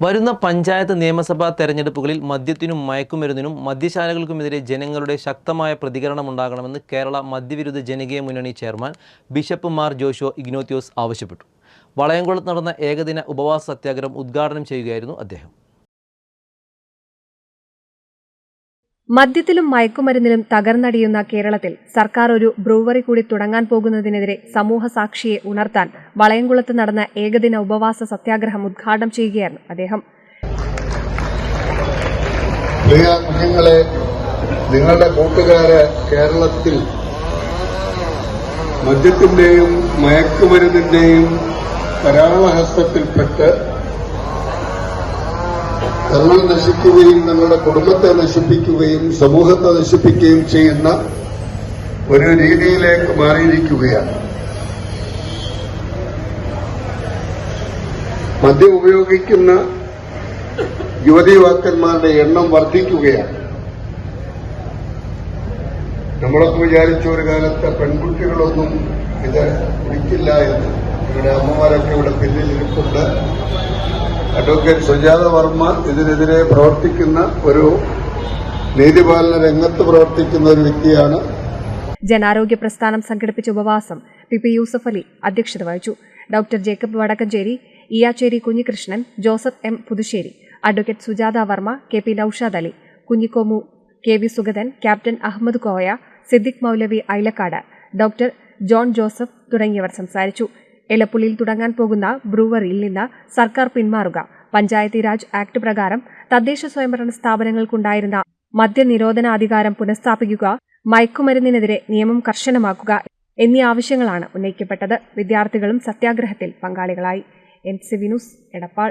വരുന്ന പഞ്ചായത്ത് നിയമസഭാ തെരഞ്ഞെടുപ്പുകളിൽ മദ്യത്തിനും മയക്കുമരുന്നിനും മദ്യശാലകൾക്കുമെതിരെ ജനങ്ങളുടെ ശക്തമായ പ്രതികരണം പ്രതികരണമുണ്ടാകണമെന്ന് കേരള മദ്യവിരുദ്ധ ജനകീയ മുന്നണി ചെയർമാൻ ബിഷപ്പ് മാർ ജോഷോ ഇഗ്നോത്യോസ് ആവശ്യപ്പെട്ടു. വളയംകുളത്ത് നടന്ന ഏകദിന ഉപവാസ സത്യാഗ്രഹം ഉദ്ഘാടനം ചെയ്യുകയായിരുന്നു അദ്ദേഹം. മദ്യത്തിലും മയക്കുമരുന്നിലും തകർന്നടിയുന്ന കേരളത്തിൽ സർക്കാർ ഒരു ബ്രൂവറി കൂടി തുടങ്ങാൻ പോകുന്നതിനെതിരെ സമൂഹ സാക്ഷിയെ ഉണർത്താൻ വളയംകുളത്ത് നടന്ന ഏകദിന ഉപവാസ സത്യാഗ്രഹം ഉദ്ഘാടനം ചെയ്യുകയായിരുന്നു അദ്ദേഹം. നിങ്ങളുടെ കൂട്ടുകാര് കേരളത്തിൽ മദ്യത്തിന്റെയും മയക്കുമരുന്നിന്റെയും കരാളഹസ്തത്തിൽപ്പെട്ട് തങ്ങൾ നശിക്കുകയും നിങ്ങളുടെ കുടുംബത്തെ നശിപ്പിക്കുകയും സമൂഹത്തെ നശിപ്പിക്കുകയും ചെയ്യുന്ന ഒരു രീതിയിലേക്ക് മാറിയിരിക്കുകയാണ്. മദ്യം ഉപയോഗിക്കുന്ന യുവതി യുവാക്കന്മാരുടെ എണ്ണം വർദ്ധിക്കുകയാണ്. നമ്മളൊക്കെ വിചാരിച്ച ഒരു കാലത്ത് പെൺകുട്ടികളൊന്നും ഇത് കുടിക്കില്ല എന്ന്. ഇവിടെ അമ്മമാരൊക്കെ ഇവിടെ പിന്നിൽ ഇരിപ്പുണ്ട് അഡ്വക്കേറ്റ് സുജാത വർമ്മ ഇതിനെതിരെ പ്രവർത്തിക്കുന്ന ഒരു നീതിപാലന രംഗത്ത് പ്രവർത്തിക്കുന്ന ഒരു വ്യക്തിയാണ്. ജനാരോഗ്യ പ്രസ്ഥാനം സംഘടിപ്പിച്ച ഉപവാസം പി പി യൂസഫ് അലി അധ്യക്ഷത വഹിച്ചു. Doctor Jacob Vadakkanchery Iyacheri Kunhikrishnan Joseph M Puthussery advocate Sujatha Varma K P Noushad Ali Kunhikomu K V Sugathan captain Ahammed Koya Siddique Moulavi Ailakkad doctor John Joseph തുടങ്ങിയവർ സംസാരിച്ചു. എലപ്പുള്ളിയിൽ തുടങ്ങാൻ പോകുന്ന ബ്രൂവറിയിൽ നിന്ന് സർക്കാർ പിന്മാറുക. പഞ്ചായത്തി രാജ് ആക്ട് പ്രകാരം തദ്ദേശ സ്വയംഭരണ സ്ഥാപനങ്ങൾക്കുണ്ടായിരുന്ന മദ്യനിരോധനാധികാരം പുനഃസ്ഥാപിക്കുക മയക്കുമരുന്നിനെതിരെ നിയമം കർശനമാക്കുക എന്നീ ആവശ്യങ്ങളാണ് ഉന്നയിക്കപ്പെട്ടത്. വിദ്യാർത്ഥികളും സത്യാഗ്രഹത്തിൽ പങ്കാളികളായി. N C Vinus Edappal.